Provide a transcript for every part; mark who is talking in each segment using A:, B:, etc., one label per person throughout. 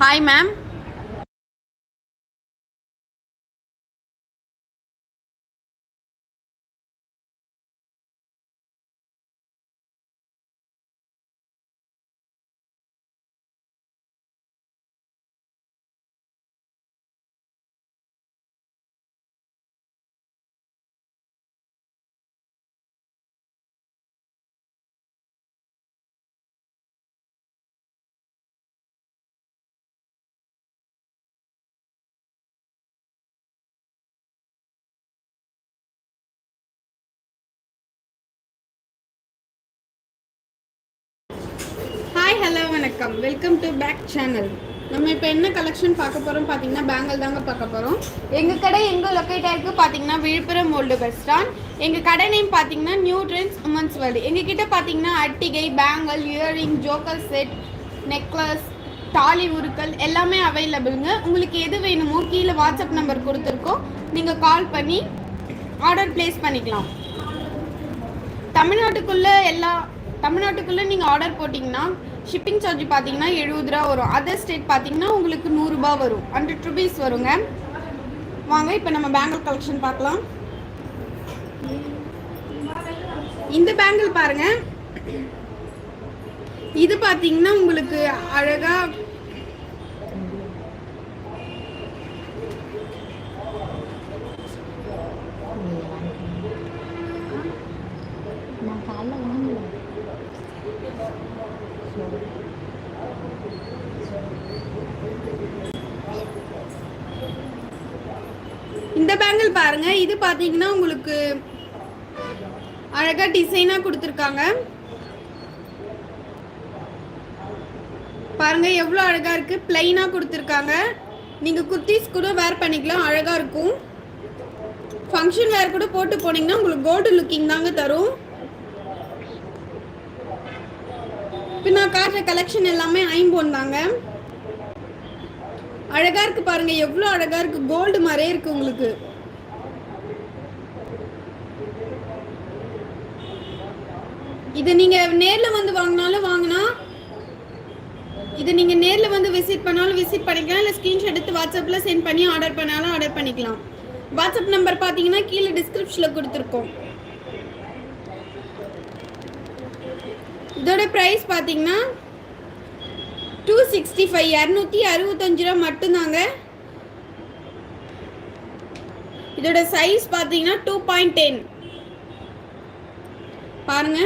A: Hi ma'am வணக்கம். Welcome to back channel நம்ம இப்போ என்ன கலெக்ஷன் பார்க்க போகிறோம் பார்த்தீங்கன்னா பேங்கல் தாங்க பார்க்க போகிறோம் எங்கள் கடை எங்கே லொக்கேட் ஆயிருக்கு பார்த்தீங்கன்னா விழுப்புரம் ஓல்டு பஸ் ஸ்டாண்ட் எங்கள் கடை நேம் பார்த்தீங்கன்னா நியூ ட்ரெண்ட்ஸ் உமன்ஸ் வேர்ல்டு எங்கள் கிட்டே பார்த்தீங்கன்னா அட்டிகை bangle earring joker set necklace தாலி உருக்கள் எல்லாமே அவைலபிளுங்க உங்களுக்கு எது வேணுமோ கீழே வாட்ஸ்அப் நம்பர் கொடுத்துருக்கோம். நீங்கள் கால் பண்ணி ஆர்டர் ப்ளேஸ் பண்ணிக்கலாம். தமிழ்நாட்டுக்குள்ளே எல்லா தமிழ்நாட்டுக்குள்ளே நீங்கள் ஆர்டர் போட்டிங்கன்னா ஷிப்பிங் சார்ஜ் பார்த்தீங்கன்னா எழுபது ரூபா வரும். அதர் ஸ்டேட் பார்த்தீங்கன்னா உங்களுக்கு நூறுரூபா வரும். ஹண்ட்ரட் ருபீஸ் வருங்க. வாங்க இப்போ நம்ம பேங்கிள் கலெக்ஷன் பார்க்கலாம். இந்த பேங்கிள் பாருங்கள் இது பார்த்தீங்கன்னா உங்களுக்கு
B: அழகாக
A: இந்த பாருங்க. இது பார்த்தீங்கன்னா உங்களுக்கு அழகா டிசைனாக கொடுத்துருக்காங்க. பாருங்க எவ்வளோ அழகா இருக்கு. பிளைனாக கொடுத்துருக்காங்க. நீங்க குர்த்திஸ் கூட வேர் பண்ணிக்கலாம். அழகா இருக்கும். ஃபங்க்ஷன் வேர் கூட போட்டு போனீங்கன்னா உங்களுக்கு கோல்டு லுக்கிங் தாங்க தரும். இப்போ நான் காட்டுற கலெக்ஷன் எல்லாமே ஐம்போன் தாங்க. அழகா இருக்கு பாருங்க. எவ்வளோ அழகா இருக்கு. கோல்டு மாதிரியே இருக்கு உங்களுக்கு. இது நீங்க நேர்ல வந்து வாங்கினாலும் வாங்கினா இது நீங்க நேர்ல வந்து விசிட் பண்ணாலும் விசிட் பண்ணிக்கலாம். இல்ல ஸ்கிரீன்ஷாட் எடுத்து வாட்ஸ்அப்ல சென்ட் பண்ணி ஆர்டர் பண்ணாலும் ஆர்டர் பண்ணிக்கலாம். வாட்ஸ்அப் நம்பர் பாத்தீங்கன்னா கீழே டிஸ்கிரிப்ஷன்ல கொடுத்துருக்கோம். இதோட ப்ரைஸ் பார்த்தீங்கன்னா டூ சிக்ஸ்டி ஃபைவ் இரநூத்தி அறுபத்தஞ்சு ரூபா மட்டும்தாங்க. இதோட சைஸ் பார்த்தீங்கன்னா டூ பாயிண்ட் டென் பாருங்க.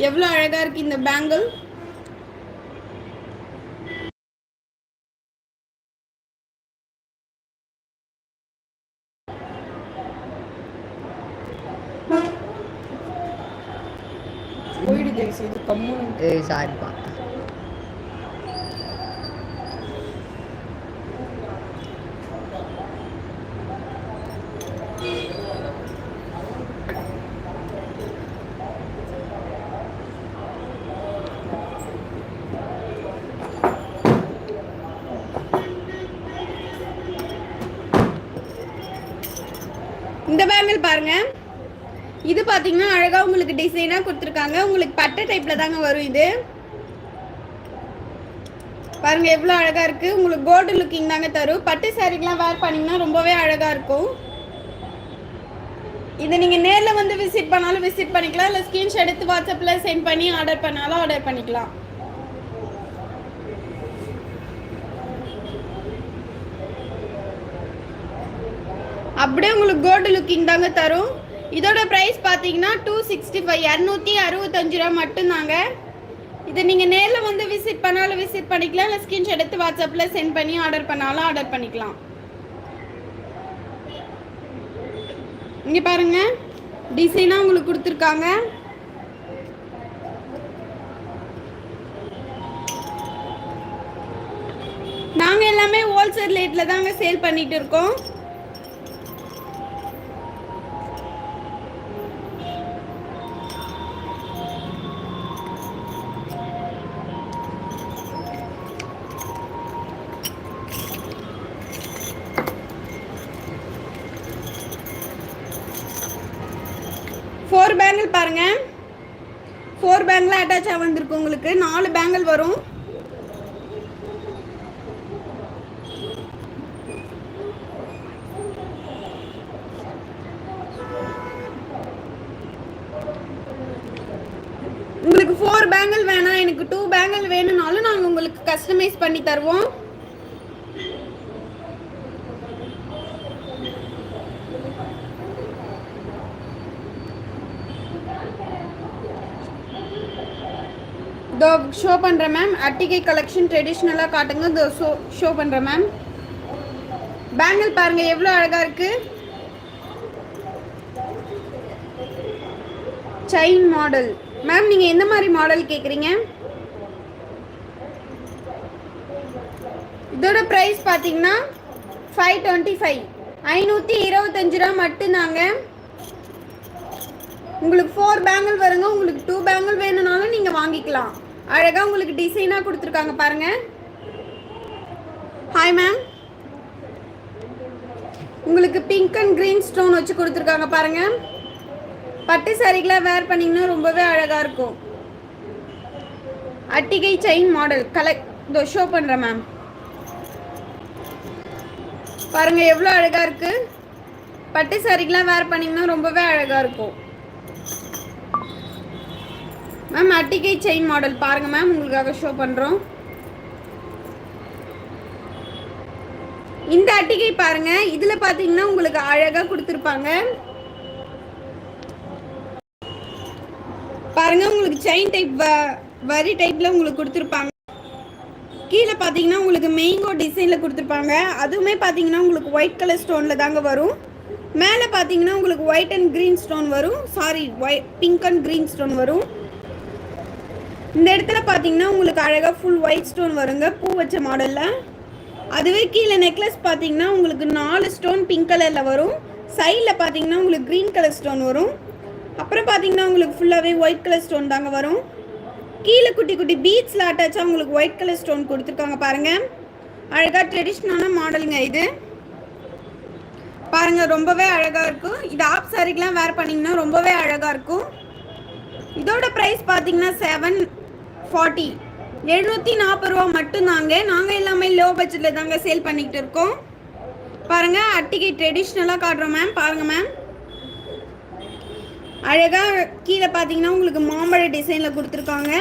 A: எவ்வளோ அழகாக இருக்கு இந்த பேங்கிள்
B: ஏய் சாரிப்பா
A: இந்த பேங்கிள் பாருங்க இது பார்த்தீங்கன்னா அழகாக உங்களுக்கு டிசைனாக கொடுத்துருக்காங்க. உங்களுக்கு பட்டை டைப்பில் தாங்க வரும் இது. பாருங்க எவ்வளோ அழகாக இருக்கு. உங்களுக்கு கோல்டு லுக்கிங் தாங்க தரும். பட்டு சாரீக்கெலாம் வேர் பண்ணீங்கன்னா ரொம்பவே அழகாக இருக்கும். இதை நீங்கள் நேரில் வந்து விசிட் பண்ணாலும் விசிட் பண்ணிக்கலாம். இல்லை ஸ்க்ரீன்ஷாட் எடுத்து வாட்ஸ்அப்பில் சென்ட் பண்ணி ஆர்டர் பண்ணாலும் ஆர்டர் பண்ணிக்கலாம். அப்படியே உங்களுக்கு கோல்டு லுக்கிங் தாங்க தரும். இதோட ப்ரைஸ் பார்த்தீங்கன்னா டூ சிக்ஸ்டி ஃபைவ் இரநூத்தி அறுபத்தஞ்சு ரூபா மட்டும்தாங்க. இதை நீங்கள் நேரில் வந்து விசிட் பண்ணாலும் விசிட் பண்ணிக்கலாம் இல்லை ஸ்க்ரீன்ஷாட் எடுத்து வாட்ஸ்அப்பில் சென்ட் பண்ணி ஆர்டர் பண்ணாலும் ஆர்டர் பண்ணிக்கலாம். இங்கே பாருங்க. டிசைனாக உங்களுக்கு கொடுத்துருக்காங்க. நாங்கள் எல்லாமே ஹோல்சேல் ரேட்டில் தாங்க சேல் பண்ணிகிட்டு இருக்கோம். பாருங்க. ஃபோர் பேங்கில் அட்டாச் ஆக ஆகிருக்கும் உங்களுக்கு. நாலு பேங்கிள் வரும். உங்களுக்கு ஃபோர் பேங்கிள் வேணாம். எனக்கு டூ பேங்கிள் வேணும்னாலும் நாங்கள் உங்களுக்கு கஸ்டமைஸ் பண்ணி தருவோம். இதோ ஷோ பண்ணுறேன் மேம் அட்டிகை கலெக்ஷன் ட்ரெடிஷ்னலாக காட்டுங்க. இதோ ஷோ ஷோ பண்ணுறேன் மேம் பேங்கிள் பாருங்கள் எவ்வளோ அழகாக இருக்குது செயின் மாடல் மேம் நீங்கள் எந்த மாதிரி மாடல் கேட்குறீங்க இதோட ப்ரைஸ் பார்த்தீங்கன்னா ஃபைவ் டுவெண்ட்டி ஃபைவ் ஐநூற்றி இருபத்தஞ்சு ரூபா மட்டும்தாங்க. உங்களுக்கு ஃபோர் பேங்கிள் வருங்க. உங்களுக்கு டூ பேங்கிள் வேணும்னாலும் நீங்கள் வாங்கிக்கலாம். அழகாக உங்களுக்கு டிசைனாக கொடுத்துருக்காங்க பாருங்க. ஹாய் மேம் உங்களுக்கு பிங்க் அண்ட் க்ரீன் ஸ்டோன் வச்சு கொடுத்துருக்காங்க பாருங்க. பட்டு சாரிக்கெலாம் வேர் பண்ணிங்கன்னா ரொம்பவே அழகாக இருக்கும். அட்டிகை செயின் மாடல் கலெக்ட் இதோ ஷோ பண்ணுறேன் மேம் பாருங்கள் எவ்வளோ அழகாக இருக்குது பட்டு சாரிக்கெலாம் வேர் பண்ணிங்கன்னா ரொம்பவே அழகாக இருக்கும். மேம் அட்டிகை செயின் மாடல் பாருங்க மேம் உங்களுக்காக ஷோ பண்ணுறோம் இந்த அட்டிகை பாருங்க இதுல பாத்தீங்கன்னா உங்களுக்கு அழகா கொடுத்துருப்பாங்க. பாருங்க உங்களுக்கு செயின் டைப் வரி டைப்ல உங்களுக்கு கொடுத்துருப்பாங்க. கீழே பார்த்தீங்கன்னா உங்களுக்கு மெயிங்கோ டிசைனில் கொடுத்துருப்பாங்க. அதுவுமே பார்த்தீங்கன்னா உங்களுக்கு ஒயிட் கலர் ஸ்டோனில் தாங்க வரும். மேலே பார்த்தீங்கன்னா உங்களுக்கு ஒயிட் அண்ட் க்ரீன் ஸ்டோன் வரும். Sorry white pink and green stone வரும். இந்த இடத்துல பார்த்தீங்கன்னா உங்களுக்கு அழகாக ஃபுல் ஒயிட் ஸ்டோன் வருங்க. பூ வச்ச மாடலில் அதுவே கீழே நெக்லஸ் பார்த்தீங்கன்னா உங்களுக்கு நாலு ஸ்டோன் பிங்க் கலரில் வரும். சைடில் பார்த்தீங்கன்னா உங்களுக்கு க்ரீன் கலர் ஸ்டோன் வரும். அப்புறம் பார்த்தீங்கன்னா உங்களுக்கு ஃபுல்லாகவே ஒயிட் கலர் ஸ்டோன் தாங்க வரும். கீழே குட்டி குட்டி பீட்ஸில் அட்டாச்சாக உங்களுக்கு ஒயிட் கலர் ஸ்டோன் கொடுத்துருக்காங்க பாருங்கள் அழகாக ட்ரெடிஷ்னலான மாடலுங்க இது. பாருங்கள் ரொம்பவே அழகாக இருக்கும். இது ஆப் சாரிக்கெலாம் வேர் பண்ணிங்கன்னா ரொம்பவே அழகாக இருக்கும். இதோட ப்ரைஸ் பார்த்தீங்கன்னா செவன் ஃபார்ட்டி எழுநூற்றி நாற்பது ரூபா மட்டும்தாங்க நாங்கள் எல்லாமே லோ பட்ஜெட்டில் தாங்க சேல் பண்ணிக்கிட்டு இருக்கோம். பாருங்கள் அட்டிகை ட்ரெடிஷ்னலாக காட்டுறோம் மேம் பாருங்கள் மேம் அழகாக கீழே பார்த்தீங்கன்னா உங்களுக்கு மாம்பழ டிசைனில் கொடுத்துருக்காங்க.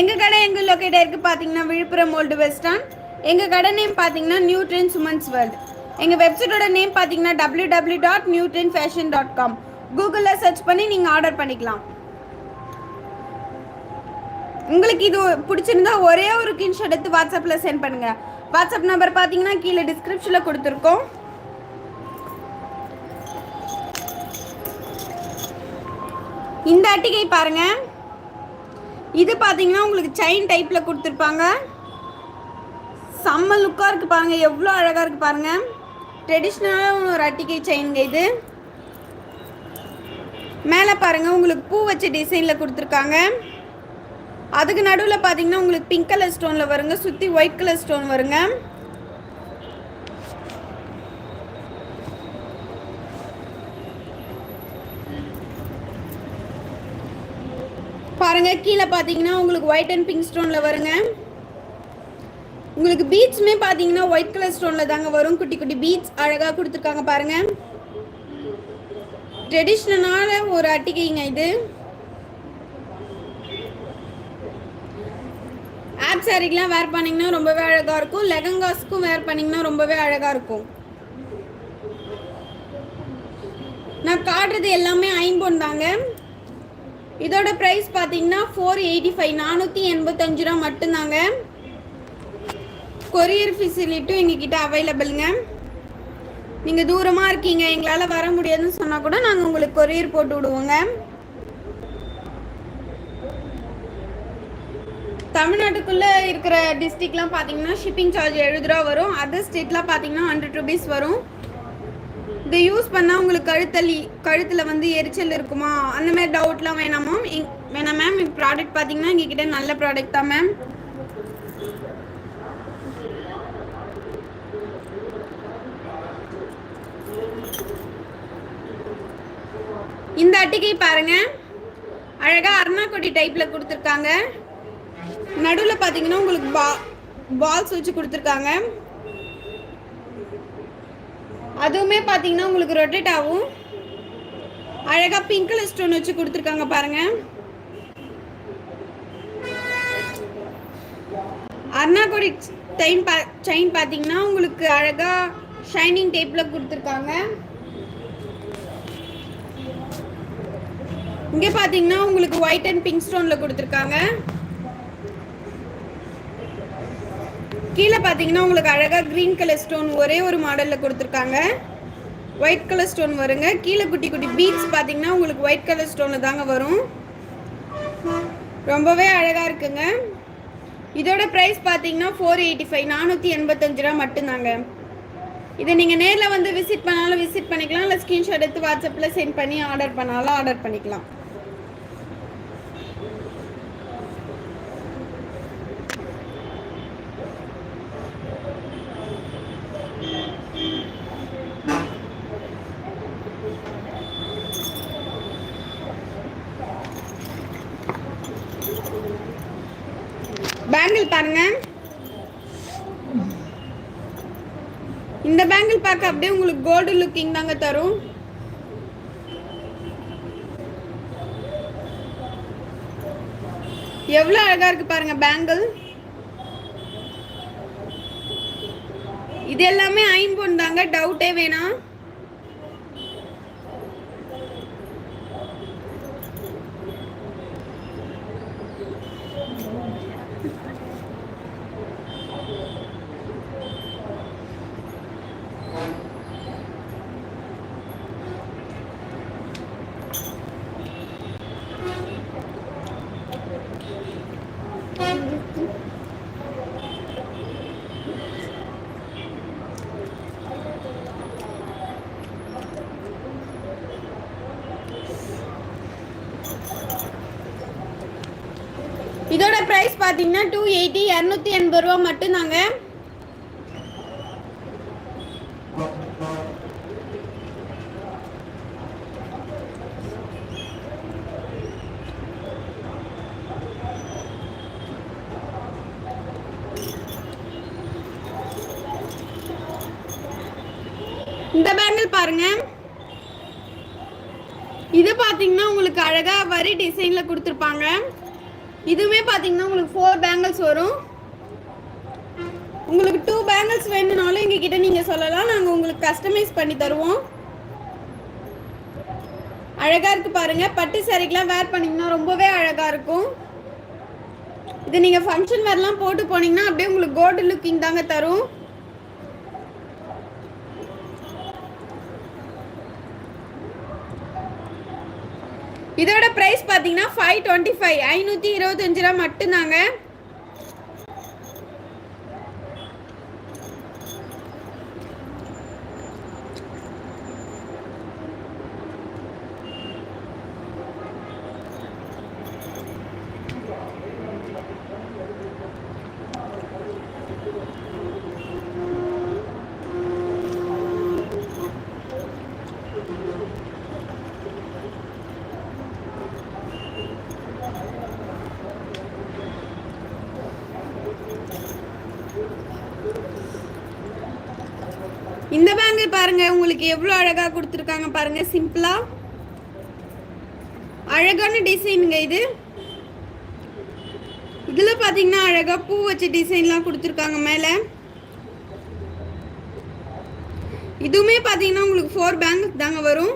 A: எங்கள் கடை எங்கள் லொக்கேட்டாக இருக்குது பார்த்தீங்கன்னா விழுப்புரம் ஓல்டு வெஸ்டான் எங்கள் கடை நேம் பார்த்தீங்கன்னா நியூ ட்ரெண்ட் சுமன்ஸ் வேர்ல்ட் எங்கள் வெப்சைட்டோட நேம் பார்த்தீங்கன்னா W W dot new trend fashion dot com கூகுளில் சர்ச் பண்ணி நீங்கள் ஆர்டர் பண்ணிக்கலாம். உங்களுக்கு இது பிடிச்சிருந்தா ஒரே ஒரு ஸ்கிரீன்ஷாட் எடுத்து வாட்ஸ்அப்பில் சென்ட் பண்ணுங்க. வாட்ஸ்அப் நம்பர் பார்த்தீங்கன்னா கீழே டிஸ்கிரிப்ஷனில் கொடுத்துருக்கோம். இந்த அட்டிகை பாருங்க. இது பார்த்தீங்கன்னா உங்களுக்கு செயின் டைப்பில் கொடுத்துருப்பாங்க. செம்ம லுக்காக இருக்குது பாருங்க. எவ்வளோ அழகாக இருக்குது பாருங்க. ட்ரெடிஷ்னலாக ஒரு அட்டிகை செயின்ங்க இது. மேலே பாருங்கள் உங்களுக்கு பூ வச்ச டிசைனில் கொடுத்துருக்காங்க. அதுக்கு நடுவில் பார்த்தீங்கன்னா உங்களுக்கு பிங்க் கலர் ஸ்டோனில் வருங்க சுற்றி ஒயிட் கலர் ஸ்டோன் வருங்க. பாருங்க கீழே பார்த்தீங்கன்னா உங்களுக்கு ஒயிட் அண்ட் பிங்க் ஸ்டோனில் வருங்க. உங்களுக்கு பீட்ஸுமே பார்த்தீங்கன்னா ஒயிட் கலர் ஸ்டோனில் தாங்க வரும். குட்டி குட்டி பீட்ஸ் அழகாக கொடுத்துருக்காங்க பாருங்க. ட்ரெடிஷ்னலான ஒரு அட்டிகைங்க இது. ஆப் வேர் பண்ணிங்கன்னா ரொம்பவே அழகாக இருக்கும். லெகங்காஸ்க்கும் வேர் பண்ணிங்கன்னா ரொம்பவே அழகாக இருக்கும். நான் காட்டுறது எல்லாமே ஐம்பொன் தாங்க. இதோட ப்ரைஸ் பார்த்தீங்கன்னா ஃபோர் எயிட்டி ஃபைவ் நானூற்றி எண்பத்தஞ்சு ரூபா மட்டும்தாங்க. கொரியர் ஃபெசிலிட்டும் எங்ககிட்ட அவைலபிளுங்க நீங்கள் தூரமாக இருக்கீங்க எங்களால் வர முடியாதுன்னு சொன்னால் கூட நாங்கள் உங்களுக்கு கொரியர் போட்டு விடுவோங்க. தமிழ்நாட்டுக்குள்ளே இருக்கிற டிஸ்ட்ரிக்ட்லாம் பார்த்தீங்கன்னா ஷிப்பிங் சார்ஜ் எழுபது ரூபா வரும். அதர் ஸ்டேட்லாம் பார்த்தீங்கன்னா ஹண்ட்ரட் ருபீஸ் வரும். இதை யூஸ் பண்ணால் உங்களுக்கு கழுத்தலி கழுத்தில் வந்து எரிச்சல் இருக்குமா? அந்த மாதிரி டவுட்லாம் வேணாமா எங் வேணாம் மேம் ப்ராடக்ட் பார்த்தீங்கன்னா எங்ககிட்ட நல்ல ப்ராடக்ட் தான் மேம் இந்த அட்டிகை பாருங்க. அழகா அருணாக்கொடி டைப்ல கொடுத்துருக்காங்க. நடுவில் பார்த்தீங்கன்னா உங்களுக்கு பா பால்ஸ் வச்சு கொடுத்துருக்காங்க. அதுவுமே பார்த்தீங்கன்னா உங்களுக்கு ரொட்டேட் ஆகும். அழகாக பிங்க் கலர் ஸ்டோன் வச்சு கொடுத்துருக்காங்க பாருங்கள் அர்னாகோடி செயின் பா செயின் பார்த்தீங்கன்னா உங்களுக்கு அழகாக ஷைனிங் டேப்பில் கொடுத்துருக்காங்க. இங்கே பார்த்தீங்கன்னா உங்களுக்கு ஒயிட் அண்ட் பிங்க் ஸ்டோனில் கொடுத்துருக்காங்க. கீழே பார்த்தீங்கன்னா உங்களுக்கு அழகாக க்ரீன் கலர் ஸ்டோன் ஒரே ஒரு மாடலில் கொடுத்துருக்காங்க. ஒயிட் கலர் ஸ்டோன் வருங்க. கீழே குட்டி குட்டி பீட்ஸ் பார்த்தீங்கன்னா உங்களுக்கு ஒயிட் கலர் ஸ்டோனில் தாங்க வரும். ரொம்பவே அழகாக இருக்குங்க. இதோட ப்ரைஸ் பார்த்தீங்கன்னா ஃபோர் எயிட்டி ஃபைவ் நானூற்றி எண்பத்தஞ்சு ரூபா மட்டும்தாங்க. இதை நீங்கள் நேரில் வந்து விசிட் பண்ணாலும் விசிட் பண்ணிக்கலாம். இல்லை ஸ்க்ரீன்ஷாட் எடுத்து வாட்ஸ்அப்பில் சென்ட் பண்ணி ஆர்டர் பண்ணாலும் ஆர்டர் பண்ணிக்கலாம். பேங்கிள் பாருங்க. இந்த பேங்கிள் பார்க்க அப்படியே உங்களுக்கு கோல்டு லுக்கிங் தாங்க தரும். எவ்வளோ அழகா இருக்கு பாருங்க பேங்கிள் இது எல்லாமே ஐம்பொன் தாங்க டவுட்டே வேணாம் இதோட பிரைஸ் பார்த்தீங்கன்னா டூ எயிட்டி இரநூத்தி எண்பது ரூபா மட்டும் தாங்க இந்த பேங்கிள் பாருங்க. இது பார்த்தீங்கன்னா உங்களுக்கு அழகா வரி டிசைன்ல கொடுத்துருப்பாங்க. இதுவுமே பார்த்தீங்கன்னா உங்களுக்கு ஃபோர் பேங்கிள்ஸ் வரும். உங்களுக்கு டூ பேங்கிள்ஸ் வேணும்னாலும் எங்ககிட்ட நீங்கள் சொல்லலாம். நாங்கள் உங்களுக்கு கஸ்டமைஸ் பண்ணி தருவோம். அழகாக இருக்கு பாருங்க. பட்டு சாரிக்கெலாம் வேர் பண்ணிங்கன்னா ரொம்பவே அழகாக இருக்கும். இது நீங்கள் ஃபங்க்ஷன் வேர்லாம் போட்டு போனீங்கன்னா அப்படியே உங்களுக்கு கோல்டு லுக்கிங் தாங்க தரும். இதோட பிரைஸ் பார்த்தீங்கன்னா ஃபைவ் டுவெண்ட்டி ஃபைவ் ஐநூற்றி இருபத்தஞ்சு ரூபா மட்டும்தாங்க இந்த பேங்கிள் பாருங்க உங்களுக்கு எவ்வளோ அழகா கொடுத்துருக்காங்க பாருங்க சிம்பிளா அழகான டிசைனுங்க இது. இதுல பாத்தீங்கன்னா அழகா பூ வச்ச டிசைன்லாம் கொடுத்துருக்காங்க மேல. இதுவுமே பாத்தீங்கன்னா உங்களுக்கு ஃபோர் பேங்க் தாங்க வரும்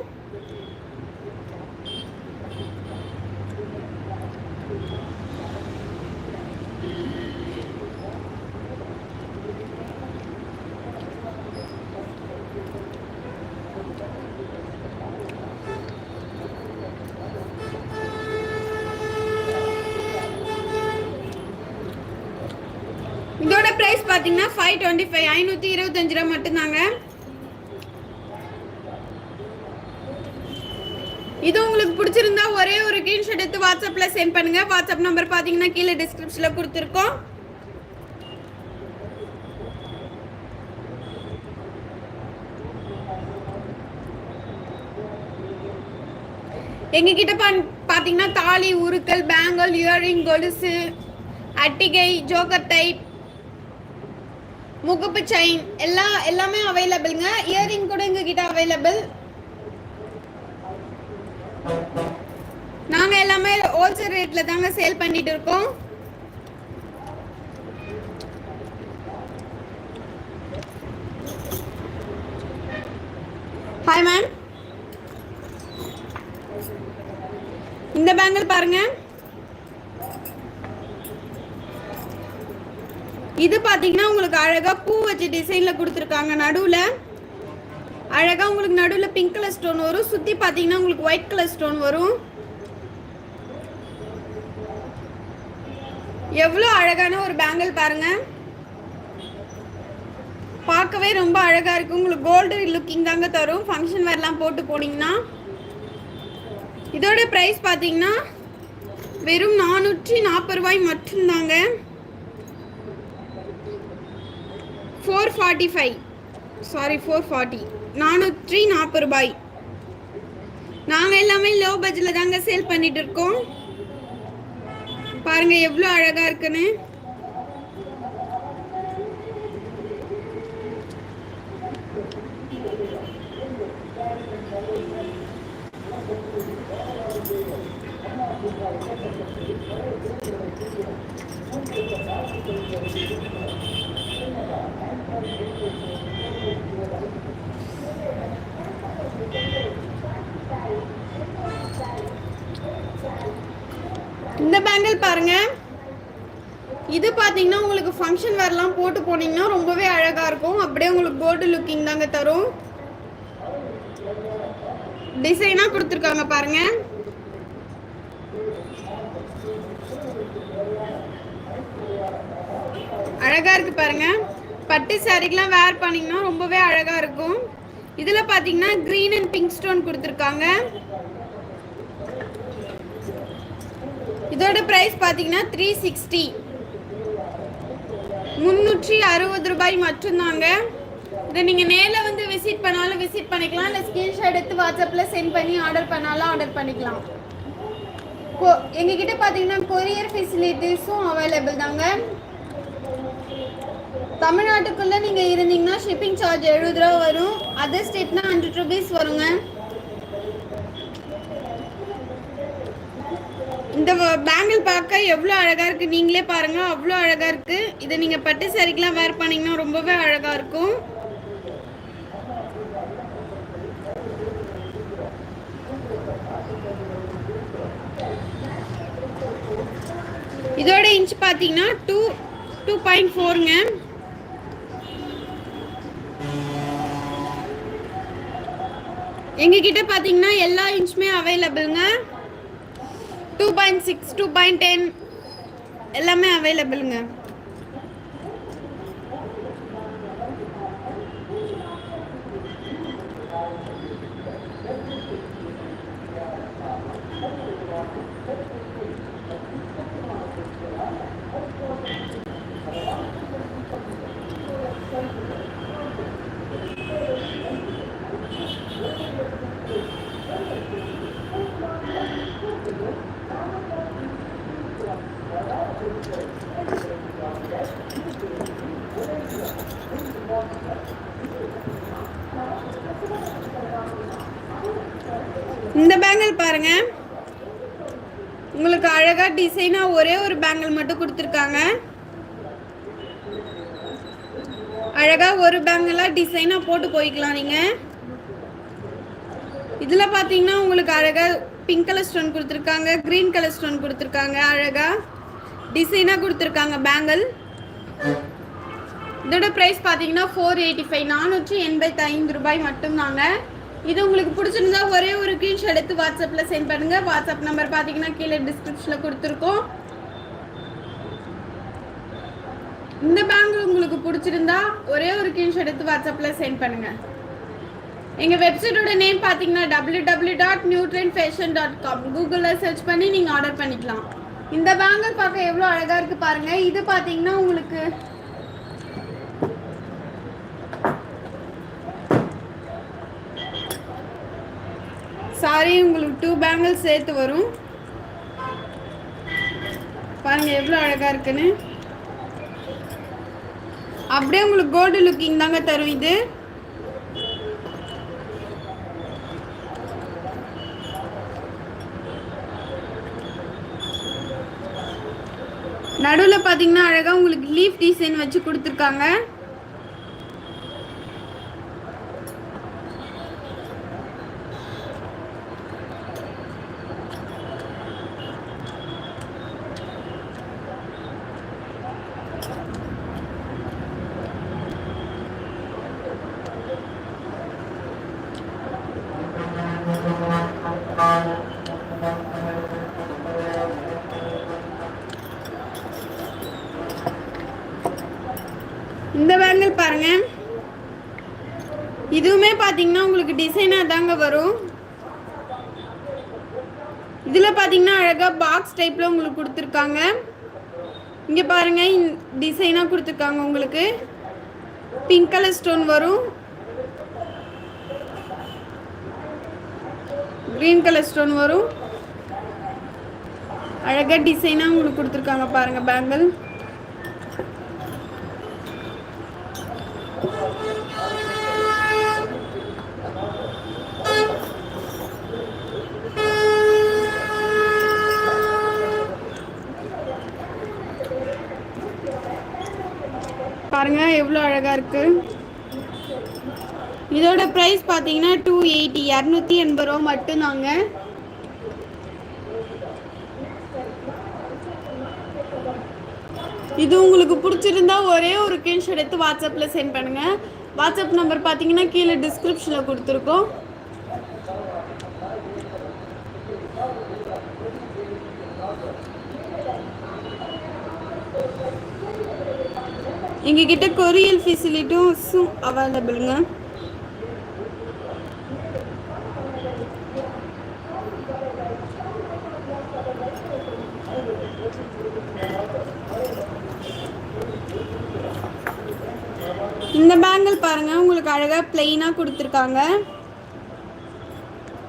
A: இதோட பிரைஸ் பாத்தீங்கன்னா ஃபைவ் டுவெண்ட்டி ஃபைவ் ஐநூற்றி இருபத்தஞ்சு ரூபா மட்டும்தாங்க. இது உங்களுக்கு பிடிச்சிருந்தா ஒரே ஒரு ஸ்கிரீன்ஷாட் எடுத்து வாட்ஸ்அப்பில் சென்ட் பண்ணுங்க. வாட்ஸ்அப் நம்பர் பார்த்தீங்கன்னா கீழே டிஸ்கிரிப்ஷனில் கொடுத்துருக்கோம். எங்ககிட்ட பா பார்த்தீங்கன்னா தாலி உருக்கல் பேங்கல் இயரிங் கொலுசு அட்டிகை ஜோக்கர் டைப் முகப்பு செயின் எல்லா எல்லாமே அவைலபிள்ங்க இயரிங் கூட எங்ககிட்ட அவைலபிள் நாங்க எல்லாமே ஹோல்சேல் ரேட்ல தாங்க சேல் பண்ணிட்டு இருக்கோம். ஹாய் மேம் இந்த பேங்கிள் பாருங்க. இது பார்த்தீங்கன்னா உங்களுக்கு அழகாக பூ வச்சு டிசைனில் கொடுத்துருக்காங்க. நடுவில் அழகாக உங்களுக்கு நடுவில் பிங்க் கலர் ஸ்டோன் வரும். சுற்றி பார்த்தீங்கன்னா உங்களுக்கு ஒயிட் கலர் ஸ்டோன் வரும். எவ்வளோ அழகான ஒரு பேங்கிள் பாருங்க. பார்க்கவே ரொம்ப அழகாக இருக்கும் உங்களுக்கு கோல்டு லுக்கிங் தாங்க தரும். ஃபங்க்ஷன் வேர்லாம் போட்டு போனீங்கன்னா. இதோட ப்ரைஸ் பார்த்தீங்கன்னா வெறும் நானூற்றி நாற்பது ரூபாய் மட்டும்தாங்க. Four forty five sorry four forty நானூற்றி நாற்பது ரூபாய். நாங்கள் எல்லாமே லோ பட்ஜெட்டில் தாங்க சேல் பண்ணிட்டு இருக்கோம். பாருங்க எவ்வளோ அழகாக இருக்குன்னு. இந்த பேங்கிள் பாருங்க. இது பார்த்தீங்கன்னா உங்களுக்கு ஃபங்க்ஷன் வேர்லாம் போட்டு போனீங்கன்னா ரொம்பவே அழகாக இருக்கும். அப்படியே உங்களுக்கு கோல்டு லுக்கிங் தாங்க தரும். டிசைனாக கொடுத்துருக்காங்க பாருங்கள் அழகா இருக்கு பாருங்க பட்டு சாரிக்கெல்லாம் வேர் பண்ணீங்கன்னா ரொம்பவே அழகாக இருக்கும். இதில் பார்த்தீங்கன்னா க்ரீன் அண்ட் பிங்க் ஸ்டோன் கொடுத்துருக்காங்க. இதோட ப்ரைஸ் பார்த்தீங்கன்னா த்ரீ சிக்ஸ்டி முந்நூற்றி அறுபது ரூபாய் மட்டும்தாங்க. இதை நீங்கள் நேரில் வந்து விசிட் பண்ணாலும் விசிட் பண்ணிக்கலாம். இல்லை ஸ்கிரீன்ஷாட் எடுத்து வாட்ஸ்அப்பில் சென்ட் பண்ணி ஆர்டர் பண்ணாலும் ஆர்டர் பண்ணிக்கலாம். கோ எங்ககிட்ட பார்த்தீங்கன்னா கொரியர் ஃபெசிலிட்டிஸும் அவைலபிள் தாங்க. தமிழ்நாட்டுக்குள்ளே நீங்கள் இருந்தீங்கன்னா ஷிப்பிங் சார்ஜ் எழுபது ரூபா வரும். அதர் ஸ்டேட்னா ஹண்ட்ரட் ருபீஸ் வருங்க. இந்த பேங்கிள் பார்க்க எவ்வளோ அழகாக இருக்குது நீங்களே பாருங்கள் அவ்வளோ அழகாக இருக்குது இதை நீங்கள் பட்டு சாரிக்கெல்லாம் வேர் பண்ணிங்கன்னா ரொம்பவே அழகாக இருக்கும். இதோட இன்ச் பார்த்தீங்கன்னா டூ டூ பாயிண்ட் ஃபோருங்க எங்ககிட்ட பார்த்தீங்கன்னா எல்லா இன்ச்சுமே அவைலபிள்ங்க. Two point six two point ten எல்லாமே அவைலபிளுங்க. இந்த பேங்கிள் பாருங்க. உங்களுக்கு அழகா டிசைனா ஒரே ஒரு பேங்கிள் மட்டும் கொடுத்துருக்காங்க. அழகா ஒரு பேங்கிளா டிசைனா போட்டு போய்க்கலாம் நீங்க. இதுல பாத்தீங்கன்னா உங்களுக்கு அழகா பிங்க் கலர் ஸ்டோன் கொடுத்துருக்காங்க கிரீன் கலர் ஸ்டோன் கொடுத்துருக்காங்க அழகா டிசைனா கொடுத்துருக்காங்க பேங்கிள் இதோட ப்ரைஸ் பார்த்தீங்கன்னா ஃபோர் எயிட்டி ஃபைவ் நானூற்றி எண்பத்தி ஐந்து ரூபாய் மட்டும்தாங்க. இது உங்களுக்கு பிடிச்சிருந்தா ஒரே ஒரு ஸ்க்ரீன்ஷாட் எடுத்து வாட்ஸ்அப்பில் சென்ட் பண்ணுங்கள் வாட்ஸ்அப் நம்பர் பார்த்தீங்கன்னா கீழே டிஸ்கிரிப்ஷனில் கொடுத்துருக்கோம். இந்த பேங்க் உங்களுக்கு பிடிச்சிருந்தா ஒரே ஒரு ஸ்க்ரீன்ஷாட் எடுத்து வாட்ஸ்அப்பில் சென்ட் பண்ணுங்கள் எங்கள் வெப்சைட்டோட நேம் பார்த்தீங்கன்னா W W dot new trend fashion dot com கூகுளில் சர்ச் பண்ணி நீங்கள் ஆர்டர் பண்ணிக்கலாம். இந்த பேங்கல் பார்க்க எவ்வளோ அழகாக இருக்குது பாருங்கள் இது பார்த்தீங்கன்னா உங்களுக்கு சாரி உங்களுக்கு டூ பேங்கிள்ஸ் சேர்த்து வரும். பாருங்கள் எவ்வளோ அழகாக இருக்குன்னு. அப்படியே உங்களுக்கு கோல்டு லுக்கிங் தாங்க தரும் இது. நடுவில் பார்த்தீங்கன்னா அழகாக உங்களுக்கு லீஃப் டிசைன் வச்சு கொடுத்துருக்காங்க பேங்கிள் பாருங்க இதுவுமே பார்த்தீங்கன்னா உங்களுக்கு டிசைனாக தாங்க வரும். இதில் பார்த்தீங்கன்னா அழகாக பாக்ஸ் டைப்பில் உங்களுக்கு கொடுத்துருக்காங்க. இங்கே பாருங்க டிசைனாக கொடுத்துருக்காங்க உங்களுக்கு. பிங்க் கலர் ஸ்டோன் வரும். க்ரீன் கலர் ஸ்டோன் வரும். அழகாக டிசைனாக உங்களுக்கு கொடுத்துருக்காங்க பாருங்க பேங்கிள் பாருங்க எவ்வளோ அழகாக இருக்கு. இதோட ப்ரைஸ் பார்த்தீங்கன்னா டூ எயிட்டி இரநூத்தி எண்பது ரூபா மட்டும்தாங்க. இது உங்களுக்கு பிடிச்சிருந்தா ஒரே ஒரு ஸ்க்ரீன்ஷாட் எடுத்து வாட்ஸ்அப்பில் சென்ட் பண்ணுங்கள் வாட்ஸ்அப் நம்பர் பார்த்தீங்கன்னா கீழே டிஸ்கிரிப்ஷனில் கொடுத்துருக்கோம். எங்ககிட்ட கொரியல் ஃபெசிலிட்டிஸும் அவைலபிளுங்க இந்த பேங்கிள் பாருங்க உங்களுக்கு அழகா பிளெயினா கொடுத்துருக்காங்க.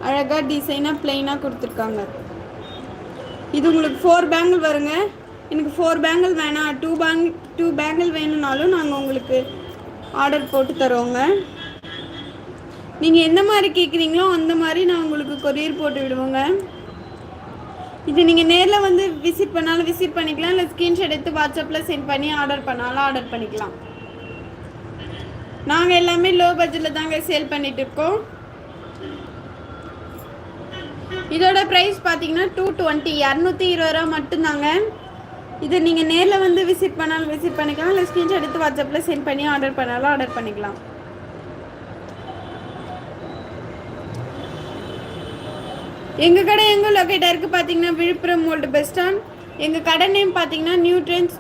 A: அழகா டிசைனா பிளெயினா கொடுத்துருக்காங்க. இது உங்களுக்கு ஃபோர் பேங்கிள் வருங்க. எனக்கு ஃபோர் பேங்கிள் வேணாம் டூ பேங்கிள் டூ பேங்கிள் வேணும்னாலும் நாங்கள் உங்களுக்கு ஆர்டர் போட்டு தரோங்க. நீங்கள் எந்த மாதிரி கேட்குறீங்களோ அந்த மாதிரி நான் உங்களுக்கு கொரியர் போட்டு விடுவோங்க. இது நீங்கள் நேரில் வந்து விசிட் பண்ணாலும் விசிட் பண்ணிக்கலாம் இல்லை ஸ்க்ரீன்ஷாட் எடுத்து வாட்ஸ்அப்பில் சென்ட் பண்ணி ஆர்டர் பண்ணாலும் ஆர்டர் பண்ணிக்கலாம். நாங்கள் எல்லாமே லோ பட்ஜெட்டில் தாங்க சேல் பண்ணிட்டு இருக்கோம். இதோட ப்ரைஸ் பார்த்தீங்கன்னா டூ டுவெண்ட்டி இரநூத்தி இருபது ரூபா மட்டும்தாங்க. இது நீங்கள் நேரில் வந்து விசிட் பண்ணாலும் விசிட் பண்ணிக்கலாம். இல்லை ஸ்க்ரீன்ஷாட் எடுத்து வாட்ஸ்அப்பில் சென்ட் பண்ணி ஆர்டர் பண்ணாலும் ஆர்டர் பண்ணிக்கலாம். எங்கள் கடை எங்கே லொக்கேட்டாக இருக்குது பார்த்தீங்கன்னா விழுப்புரம் ஓல்டு பஸ் ஸ்டாண்ட் எங்கள் கடை நேம் பார்த்தீங்கன்னா new trends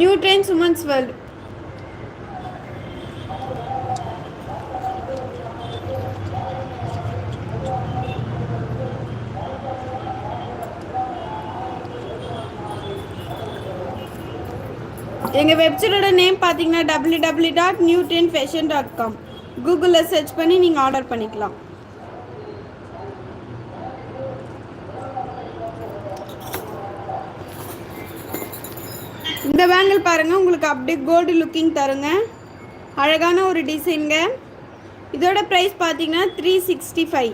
A: new trends women's world எங்கள் வெப்சைட்டோட நேம் பார்த்தீங்கன்னா W W dot new trend fashion dot com கூகுளில் சர்ச் பண்ணி நீங்கள் ஆர்டர் பண்ணிக்கலாம். இந்த பேங்கிள் பாருங்கள் உங்களுக்கு அப்படியே கோல்டு லுக்கிங் தருங்க. அழகான ஒரு டிசைனுங்க இதோட ப்ரைஸ் பார்த்தீங்கன்னா த்ரீ சிக்ஸ்டி ஃபைவ்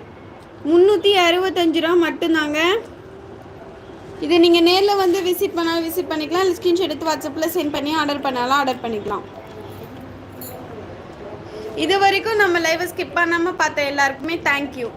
A: முந்நூற்றி அறுபத்தஞ்சு ரூபா மட்டும்தாங்க. இது நீங்கள் நேரில் வந்து விசிட் பண்ணாலும் விசிட் பண்ணிக்கலாம். இல்லை ஸ்க்ரீன்ஷாட் எடுத்து வாட்ஸ்அப்பில் சென்ட் பண்ணி ஆர்டர் பண்ணாலும் ஆர்டர் பண்ணிக்கலாம். இது வரைக்கும் நம்ம லைவை ஸ்கிப் பண்ணாமல் பார்த்த எல்லாருக்குமே தேங்க்யூ